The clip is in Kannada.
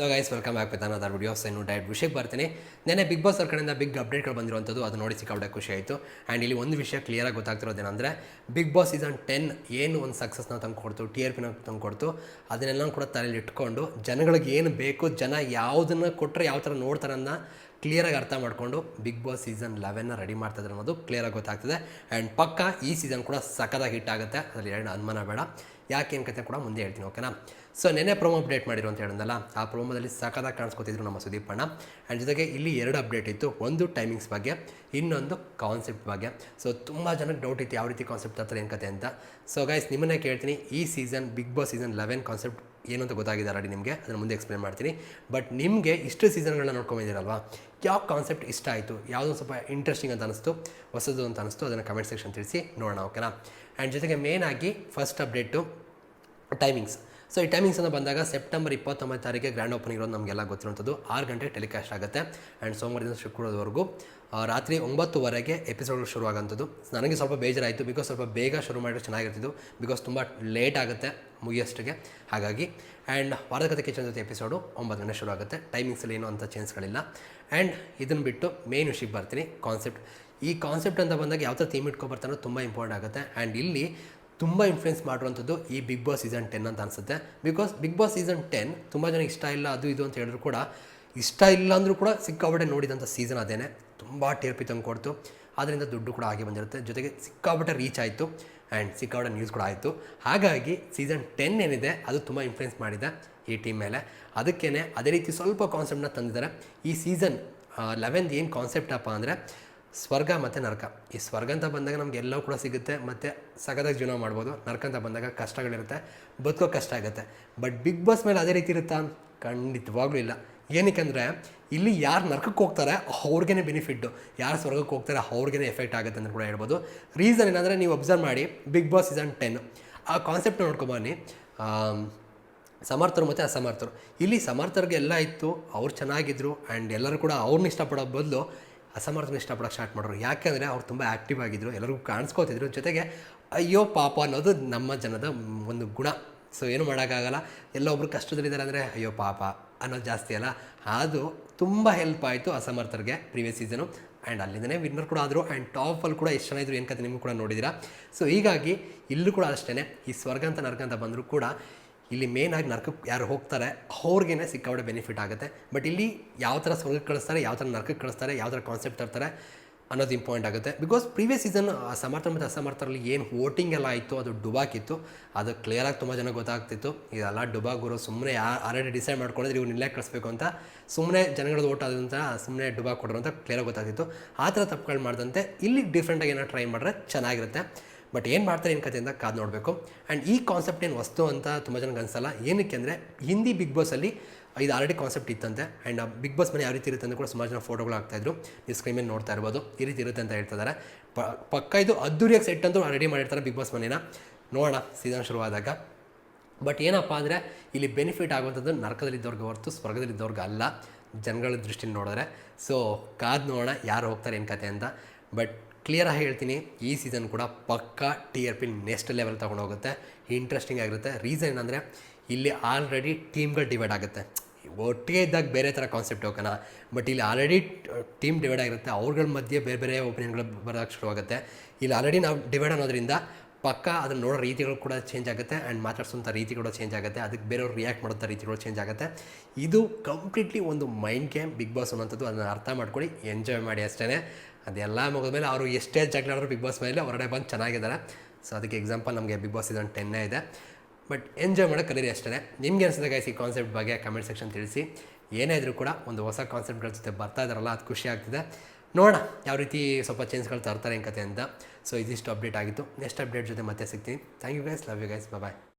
So guys welcome back with another videos ಇನ್ನು ಡೈರೆಕ್ಟ್ ವಿಷಯಕ್ಕೆ ಬರ್ತೀನಿ. ನೆನೆ ಬಿಗ್ ಬಾಸ್ ಅವ್ರ ಕಡೆಯಿಂದ ಬಿಗ್ ಅಪ್ಡೇಟ್ಗಳು ಬಂದಿರುವಂಥದ್ದು, ಅದು ನೋಡಿ ಸಿಕ್ಕಾಪಟ್ಟೆ ಖುಷಿ ಆಯಿತು. ಆ್ಯಂಡ್ ಇಲ್ಲಿ ಒಂದು ವಿಷಯ ಕ್ಲಿಯರಾಗಿ ಗೊತ್ತಾಗ್ತಿರೋದೇನೆಂದರೆ ಬಿಗ್ ಬಾಸ್ ಸೀಸನ್ ಟೆನ್ ಏನು ಒಂದು ಸಕ್ಸಸ್ನ ತಂದು ಕೊಡ್ತು ಟಿ ಆರ್ ಪಿನ ತಂದು ಕೊಡ್ತು, ಅದನ್ನೆಲ್ಲ ಕೂಡ ತಲೆಯಲ್ಲಿ ಇಟ್ಕೊಂಡು ಜನಗಳಿಗೆ ಏನು ಬೇಕು, ಜನ ಯಾವುದನ್ನು ಕೊಟ್ಟರೆ ಯಾವ ಥರ ನೋಡ್ತಾರನ್ನ ಕ್ಲಿಯರಾಗಿ ಅರ್ಥ ಮಾಡಿಕೊಂಡು ಬಿಗ್ ಬಾಸ್ ಸೀಸನ್ ಲೆವೆನ್ನ ರೆಡಿ ಮಾಡ್ತಿದ್ದಾರೆ ಅನ್ನೋದು ಕ್ಲಿಯರಾಗಿ ಗೊತ್ತಾಗ್ತದೆ. ಆ್ಯಂಡ್ ಪಕ್ಕ ಈ ಸೀಸನ್ ಕೂಡ ಸಖತ್ತಾಗಿ ಹಿಟ್ ಆಗುತ್ತೆ. ಅದರಲ್ಲಿ ಎರಡು ಅನುಮಾನ ಬೇಡ. ಯಾಕೆ ಏನು ಕತೆ ಕೂಡ ಮುಂದೆ ಹೇಳ್ತೀನಿ ಓಕೆನಾ ಸೊ ನೆನೆ ಪ್ರೊಮೋ ಅಪ್ಡೇಟ್ ಮಾಡಿರು ಅಂತ ಹೇಳಿದ್ನಲ್ಲ, ಆ ಪ್ರೊಮೋದಲ್ಲಿ ಸಖತ್ತಾಗಿ ಕಾಣಿಸ್ಕೊತಿದ್ರು ನಮ್ಮ ಸುದೀಪ್ ಅಣ್ಣ. ಆ್ಯಂಡ್ ಜೊತೆಗೆ ಇಲ್ಲಿ ಎರಡು ಅಪ್ಡೇಟ್ ಇತ್ತು. ಒಂದು ಟೈಮಿಂಗ್ಸ್ ಬಗ್ಗೆ, ಇನ್ನೊಂದು ಕಾನ್ಸೆಪ್ಟ್ ಬಗ್ಗೆ. ಸೊ ತುಂಬ ಜನಕ್ಕೆ ಡೌಟ್ ಇತ್ತು ಯಾವ ರೀತಿ ಕಾನ್ಸೆಪ್ಟ್ ಹತ್ರ ಏನು ಕತೆ ಅಂತ. ಸೊ ಗೈಸ್ ನಿಮ್ಮನ್ನೇ ಕೇಳ್ತೀನಿ. ಈ season Bigg Boss season eleven concept ಏನು ಅಂತ ಗೊತ್ತಾಗಿದೆ ಆಲ್ರೆಡಿ ನಿಮಗೆ, ಅದನ್ನು ಮುಂದೆ ಎಕ್ಸ್ಪ್ಲೇನ್ ಮಾಡ್ತೀನಿ. ಬಟ್ ನಿಮಗೆ ಇಷ್ಟು ಸೀಸನ್ಗಳನ್ನ ನೋಡ್ಕೊಂಡಿದ್ದೀರಲ್ವಾ ಯಾವ ಕಾನ್ಸೆಪ್ಟ್ ಇಷ್ಟ ಆಯಿತು? ಯಾವುದೋ ಸ್ವಲ್ಪ ಇಂಟ್ರೆಸ್ಟಿಂಗ್ ಅಂತ ಅನಿಸ್ತು? ಹೊಸದು ಅಂತ ಅನಿಸ್ತು? ಅದನ್ನು ಕಮೆಂಟ್ ಸೆಕ್ಷನ್ ತಿಳಿಸಿ ನೋಡೋಣ ಓಕೆನಾ ಆ್ಯಂಡ್ ಜೊತೆಗೆ ಮೇನ್ ಆಗಿ ಫಸ್ಟ್ ಅಪ್ಡೇಟು ಟೈಮಿಂಗ್ಸ್ ಸೊ ಈ ಟೈಮಿಂಗ್ಸ್ ಅಂತ ಬಂದಾಗ ಸೆಪ್ಟೆಂಬರ್ ಇಪ್ಪತ್ತೊಂಬತ್ತು ತಾರೀಕಿಗೆ ಗ್ರ್ಯಾಂಡ್ ಓಪನಿಂಗ್ ಇರೋದು ನಮಗೆಲ್ಲ ಗೊತ್ತಿರುವಂಥದ್ದು. ಆರು ಗಂಟೆಗೆ ಟೆಲಿಕಾಸ್ಟ್ ಆಗುತ್ತೆ. ಆ್ಯಂಡ್ ಸೋಮವಾರದಿಂದ ಶುಕ್ರವಾರವರೆಗೂ ಆ, ರಾತ್ರಿ ಒಂಬತ್ತುವರೆಗೆ ಎಪಿಸೋಡ್ ಶುರುವಾಗಂಥದ್ದು. ನನಗೆ ಸ್ವಲ್ಪ ಬೇಜಾರಾಯಿತು. ಬಿಕಾಸ್ ಸ್ವಲ್ಪ ಬೇಗ ಶುರು ಮಾಡಿದ್ರೆ ಚೆನ್ನಾಗಿರ್ತಿದ್ದು ಬಿಕಾಸ್ ತುಂಬ ಲೇಟ್ ಆಗುತ್ತೆ ಮುಗಿಯೋಷ್ಟಿಗೆ ಹಾಗಾಗಿ ಆ್ಯಂಡ್ ವಾರದ ಕತೆ ಕಿಚನ್ ಜೊತೆ ಎಪಿಸೋಡು ಒಂಬತ್ತು ಗಂಟೆ ಶುರು ಆಗುತ್ತೆ ಟೈಮಿಂಗ್ಸಲ್ಲಿ ಏನೂ ಅಂಥ ಚೇಂಜ್ಗಳಿಲ್ಲ ಆ್ಯಂಡ್ ಇದನ್ನು ಬಿಟ್ಟು ಮೇನ್ ವಿಷಯಕ್ಕೆ ಬರ್ತೀನಿ. ಕಾನ್ಸೆಪ್ಟ್ ಈ ಕಾನ್ಸೆಪ್ಟ್ ಅಂತ ಬಂದಾಗ ಯಾವ ಥರ ಥೀಮ್ ಇಟ್ಕೊಬರ್ತಾನೋ ತುಂಬ ಇಂಪಾರ್ಟೆಂಟ್ ಆಗುತ್ತೆ. ಆ್ಯಂಡ್ ಇಲ್ಲಿ ತುಂಬ ಇನ್ಫ್ಲುಯೆನ್ಸ್ ಮಾಡುವಂಥದ್ದು ಈ ಬಿಗ್ ಬಾಸ್ ಸೀಸನ್ ಟೆನ್ ಅಂತ ಅನಿಸುತ್ತೆ. Because Bigg Boss season ten ತುಂಬ ಜನ ಇಷ್ಟ ಇಲ್ಲ, ಅದು ಇದು ಅಂತ ಹೇಳಿದ್ರು ಕೂಡ ಇಷ್ಟ ಇಲ್ಲ ಅಂದರೂ ಕೂಡ ಸಿಕ್ಕಾಪಟ್ಟೆ ನೋಡಿದಂಥ ಸೀಸನ್ ಅದೇ ತುಂಬ ಟಿ ಪಿ ತಂದು ಕೊಡ್ತು. ಅದರಿಂದ ದುಡ್ಡು ಕೂಡ ಆಗಿ ಬಂದಿರುತ್ತೆ. ಜೊತೆಗೆ ಸಿಕ್ಕಾಪಟ್ಟೆ ರೀಚ್ ಆಯಿತು ಆ್ಯಂಡ್ ಸಿಕ್ಕಾಪಟ್ಟೆ ನ್ಯೂಸ್ ಕೂಡ ಆಯಿತು. ಹಾಗಾಗಿ ಸೀಸನ್ ಟೆನ್ ಏನಿದೆ, ಅದು ತುಂಬ ಇನ್ಫ್ಲುಯೆನ್ಸ್ ಮಾಡಿದೆ ಈ ಟೀಮ್ ಮೇಲೆ. ಅದಕ್ಕೇ ಅದೇ ರೀತಿ ಸ್ವಲ್ಪ ಕಾನ್ಸೆಪ್ಟನ್ನ ತಂದಿದ್ದಾರೆ. ಈ ಸೀಸನ್ ಲೆವೆಂತ್ ಏನು ಕಾನ್ಸೆಪ್ಟ್ ಅಪ್ಪ ಅಂದರೆ ಸ್ವರ್ಗ ಮತ್ತು ನರಕ. ಈ ಸ್ವರ್ಗ ಅಂತ ಬಂದಾಗ ನಮ್ಗೆ ಎಲ್ಲವೂ ಕೂಡ ಸಿಗುತ್ತೆ, ಮತ್ತು ಸಗದಾಗ ಜೀವನ ಮಾಡ್ಬೋದು. ನರಕ ಅಂತ ಬಂದಾಗ ಕಷ್ಟಗಳಿರುತ್ತೆ, ಬದುಕೋ ಕಷ್ಟ ಆಗುತ್ತೆ. ಬಟ್ ಬಿಗ್ ಬಾಸ್ ಮೇಲೆ ಅದೇ ರೀತಿ ಇರುತ್ತಾ? ಖಂಡಿತವಾಗ್ಲೂ ಇಲ್ಲ. ಏನಕ್ಕೆ ಇಲ್ಲಿ ಯಾರು ನರಕಕ್ಕೆ ಹೋಗ್ತಾರೆ ಅವ್ರಿಗೇ ಬೆನಿಫಿಟ್ಟು ಯಾರು ಸ್ವರ್ಗಕ್ಕೆ ಹೋಗ್ತಾರೆ ಅವ್ರಿಗೇ ಎಫೆಕ್ಟ್ ಆಗುತ್ತೆ ಅಂತ ಕೂಡ ಹೇಳ್ಬೋದು. ರೀಸನ್ ಏನಂದರೆ, ನೀವು ಅಬ್ಸರ್ವ್ ಮಾಡಿ ಬಿಗ್ ಬಾಸ್ ಸೀಸನ್ ಟೆನ್ ಆ ಕಾನ್ಸೆಪ್ಟ್ ನೋಡ್ಕೊಬನ್ನಿ ಸಮರ್ಥರು ಮತ್ತು ಅಸಮರ್ಥರು. ಇಲ್ಲಿ ಸಮರ್ಥರಿಗೆ ಎಲ್ಲ ಇತ್ತು, ಅವ್ರು ಚೆನ್ನಾಗಿದ್ರು ಆ್ಯಂಡ್ ಎಲ್ಲರೂ ಕೂಡ ಅವ್ರನ್ನ ಇಷ್ಟಪಡೋ ಬದಲು ಅಸಮರ್ಥನ ಇಷ್ಟಪಡೋಕೆ ಸ್ಟಾರ್ಟ್ ಮಾಡೋರು ಯಾಕೆಂದರೆ ಅವ್ರು ತುಂಬ ಆ್ಯಕ್ಟಿವ್ ಆಗಿದ್ರು, ಎಲ್ಲರಿಗೂ ಕಾಣಿಸ್ಕೋತಿದ್ರು. ಜೊತೆಗೆ ಅಯ್ಯೋ ಪಾಪ ಅನ್ನೋದು ನಮ್ಮ ಜನದ ಒಂದು ಗುಣ. ಸೊ ಏನು ಮಾಡೋಕ್ಕಾಗಲ್ಲ. ಎಲ್ಲ ಒಬ್ರು ಕಷ್ಟದಲ್ಲಿದ್ದಾರೆ ಅಂದರೆ ಅಯ್ಯೋ ಪಾಪ ಅನ್ನೋದು ಜಾಸ್ತಿ ಅಲ್ಲ. ಅದು ತುಂಬ ಹೆಲ್ಪ್ ಆಯಿತು ಅಸಮರ್ಥರಿಗೆ ಪ್ರೀವಿಯಸ್ ಸೀಸನು ಆ್ಯಂಡ್ ಅಲ್ಲಿಂದನೇ ವಿನ್ನರ್ ಕೂಡ ಆದರು ಆ್ಯಂಡ್ ಟಾಪಲ್ಲಿ ಕೂಡ ಎಷ್ಟು ಚೆನ್ನಾಗಿದ್ರು ಏನು ಕತೆ ನಿಮ್ಗೆ ಕೂಡ ನೋಡಿದ್ದೀರಾ ಸೊ ಹೀಗಾಗಿ ಇಲ್ಲೂ ಕೂಡ ಅಷ್ಟೇ ಈ ಸ್ವರ್ಗ ಅಂತ ನರ್ಗಂತ ಅಂತ ಬಂದರೂ ಕೂಡ ಇಲ್ಲಿ ಮೇನ್ ಆಗಿ ನರ್ಕಕ್ಕೆ ಯಾರು ಹೋಗ್ತಾರೆ, ಅವ್ರಿಗೇನೆ ಸಿಕ್ಕಾಪಟ್ಟೆ ಬೆನಿಫಿಟ್ ಆಗುತ್ತೆ. ಬಟ್ ಇಲ್ಲಿ ಯಾವ ಥರ ಸ್ವರ್ಗಕ್ಕೆ ಕಳಿಸ್ತಾರೆ, ಯಾವ ಥರ ನರ್ಕಕ್ಕೆ ಕಳಿಸ್ತಾರೆ, ಯಾವ ಥರ ಕಾನ್ಸೆಪ್ಟ್ ತರ್ತಾರೆ ಅನ್ನೋದು ಇಂಪಾರ್ಟೆಂಟ್ ಆಗುತ್ತೆ. ಬಿಕಾಸ್ ಪ್ರೀವಿಯಸ್ ಸೀಸನ್ ಸಮರ್ಥ ಮತ್ತು ಅಸಮರ್ಥರಲ್ಲಿ ಏನು ವೋಟಿಂಗ್ ಎಲ್ಲ ಆಯಿತು ಅದು ಡುಬಾಕಿತ್ತು ಅದು ಕ್ಲಿಯರಾಗಿ ತುಂಬ ಜನ ಗೊತ್ತಾಗ್ತಿತ್ತು. ಇದೆಲ್ಲ ಡುಬಾಗುರು ಸುಮ್ಮನೆ ಆಲ್ರೆಡಿ ಡಿಸೈಡ್ ಮಾಡ್ಕೊಂಡಿದ್ರೆ ಇವ್ರು ನಿಲ್ಲೇ ಕಳಿಸ್ಬೇಕು ಅಂತ. ಸುಮ್ಮನೆ ಜನಗಳದ್ದು ಓಟ್ ಆದಂತ ಸುಮ್ಮನೆ ಡುಬಾ ಕೊಡೋರು ಅಂತ ಕ್ಲಿಯರಾಗಿ ಗೊತ್ತಾಗ್ತಿತ್ತು. ಆ ಥರ ತಪ್ಪುಗಳು ಮಾಡಿದಂತೆ, ಇಲ್ಲಿ ಡಿಫ್ರೆಂಟಾಗಿ ಏನೋ ಟ್ರೈ ಮಾಡಿದ್ರೆ ಚೆನ್ನಾಗಿರುತ್ತೆ. ಬಟ್ ಏನು ಮಾಡ್ತಾರೆ ಏನು ಕಥೆಯಿಂದ ಕಾದು ನೋಡಬೇಕು? ಆ್ಯಂಡ್ ಈ ಕಾನ್ಸೆಪ್ಟ್ ಏನು ವಸ್ತು ಅಂತ ತುಂಬ ಜನಕ್ಕೆ ಅನಿಸಲ್ಲ. ಏನಕ್ಕೆ ಅಂದರೆ ಹಿಂದಿ ಬಿಗ್ ಬಾಸಲ್ಲಿ ಇದು ಆಲ್ರೆಡಿ ಕಾನ್ಸೆಪ್ಟ್ ಇತ್ತಂತೆ. ಆ್ಯಂಡ್ ಬಿಗ್ ಬಾಸ್ ಮನೆ ಯಾವ ರೀತಿ ಇರುತ್ತೆ ಅಂತ ಕೂಡ ಸುಮಾರು ಜನ ಫೋಟೋಗಳು ಹಾಕ್ತಾಯಿದ್ರು ಈ ಸ್ಕ್ರೀನ್ ಮೇಲೆ ನೋಡ್ತಾ ಇರ್ಬೋದು. ಈ ರೀತಿ ಇರುತ್ತೆ ಅಂತ ಹೇಳ್ತಿದ್ದಾರೆ. ಪ, ಪಕ್ಕ ಇದು ಅದ್ದೂರಿಯಾಗಿ ಸೆಟ್ ಅಂತೂ ರೆಡಿ ಮಾಡಿರ್ತಾರೆ ಬಿಗ್ ಬಾಸ್ ಮನೇನ. ನೋಡೋಣ ಸೀಸನ್ ಶುರುವಾದಾಗ. ಬಟ್ ಏನಪ್ಪ ಅಂದರೆ ಇಲ್ಲಿ ಬೆನಿಫಿಟ್ ಆಗುವಂಥದ್ದು ನರಕದಲ್ಲಿದ್ದವ್ರಿಗೆ ಹೊರತು ಸ್ವರ್ಗದಲ್ಲಿದ್ದವ್ರಿಗೆ ಅಲ್ಲ. ಜನಗಳ ದೃಷ್ಟಿಯಲ್ಲಿ ನೋಡಿದ್ರೆ. ಸೊ ಕಾದು ನೋಡೋಣ, ಯಾರು ಹೋಗ್ತಾರೆ ಏನು ಕತೆ ಅಂತ. ಬಟ್ ಕ್ಲಿಯರಾಗಿ ಹೇಳ್ತೀನಿ, ಈ ಸೀಸನ್ ಕೂಡ ಪಕ್ಕಾ T R P next level ತೊಗೊಂಡು ಹೋಗುತ್ತೆ. ಇಂಟ್ರೆಸ್ಟಿಂಗ್ ಆಗಿರುತ್ತೆ. ರೀಸನ್ ಏನಂದರೆ, ಇಲ್ಲಿ ಆಲ್ರೆಡಿ ಟೀಮ್ಗಳು ಡಿವೈಡ್ ಆಗುತ್ತೆ. ಒಟ್ಟಿಗೆ ಇದ್ದಾಗ ಬೇರೆ ಥರ ಕಾನ್ಸೆಪ್ಟ್ ಹೋಗೋಣ. ಬಟ್ ಇಲ್ಲಿ ಆಲ್ರೆಡಿ ಟೀಮ್ ಡಿವೈಡ್ ಆಗಿರುತ್ತೆ. ಅವ್ರಗಳ ಮಧ್ಯೆ ಬೇರೆ ಬೇರೆ ಒಪಿನಿಯನ್ಗಳು ಬರೋಕ್ಕೆ ಶುರುವಾಗುತ್ತೆ ಇಲ್ಲಿ ಆಲ್ರೆಡಿ ನಾವು ಡಿವೈಡ್ ಅನ್ನೋದ್ರಿಂದ ಪಕ್ಕ ಅದನ್ನು ನೋಡೋ ರೀತಿಗಳು ಕೂಡ ಚೇಂಜ್ ಆಗುತ್ತೆ ಆ್ಯಂಡ್ ಮಾತಾಡ್ಸೋಂಥ ರೀತಿ ಕೂಡ ಚೇಂಜ್ ಆಗುತ್ತೆ. ಅದಕ್ಕೆ ಬೇರೆಯವ್ರು ರಿಯಾಕ್ಟ್ ಮಾಡೋಂಥ ರೀತಿಗಳು ಚೇಂಜ್ ಆಗುತ್ತೆ. ಇದು ಕಂಪ್ಲೀಟ್ಲಿ ಒಂದು ಮೈಂಡ್ ಗೇಮ್ ಬಿಗ್ ಬಾಸ್ ಅನ್ನೋಂಥದ್ದು ಅದನ್ನು ಅರ್ಥ ಮಾಡ್ಕೊಳ್ಳಿ. ಎಂಜಾಯ್ ಮಾಡಿ ಅಷ್ಟೇ ಅದೆಲ್ಲ ಮುಗಿದ್ಮೇಲೆ ಅವರು ಎಷ್ಟೇ ಜಗಳಾದರೂ ಬಿಗ್ ಬಾಸ್ ಮೇಲೆ ಹೊರಗಡೆ ಬಂದು ಚೆನ್ನಾಗಿದ್ದಾರೆ. ಸೊ ಅದಕ್ಕೆ ಎಕ್ಸಾಂಪಲ್ ನಮಗೆ ಬಿಗ್ ಬಾಸ್ ಇದೊಂದು ಟೆನ್ನೇ ಇದೆ. ಬಟ್ ಎಂಜಾಯ್ ಮಾಡೋಕೆ ಕಲೀರಿ ಅಷ್ಟೇ ನಿಮ್ಗೆ ಅನಿಸುತ್ತೆ ಗೈಸ್ ಈ ಕಾನ್ಸೆಪ್ಟ್ ಬಗ್ಗೆ ಕಮೆಂಟ್ ಸೆಕ್ಷನ್ ತಿಳಿಸಿ. ಏನೇ ಇದ್ರೂ ಕೂಡ ಒಂದು ಹೊಸ ಕಾನ್ಸೆಪ್ಟ್ಗಳ ಜೊತೆ ಬರ್ತಾ ಇದ್ದಾರಲ್ಲ, ಅದು ಖುಷಿ ಆಗ್ತಿದೆ. ನೋಡೋಣ ಯಾವ ರೀತಿ ಸ್ವಲ್ಪ ಚೇಂಜ್ಗಳು ತರ್ತಾರೆ ಏನು ಕತೆ ಅಂತ. ಸೊ ಇದಿಷ್ಟು ಅಪ್ಡೇಟ್ ಆಗಿತ್ತು. ನೆಕ್ಸ್ಟ್ ಅಪ್ಡೇಟ್ ಜೊತೆ ಮತ್ತೆ ಸಿಗ್ತೀನಿ. Thank you guys love you guys bye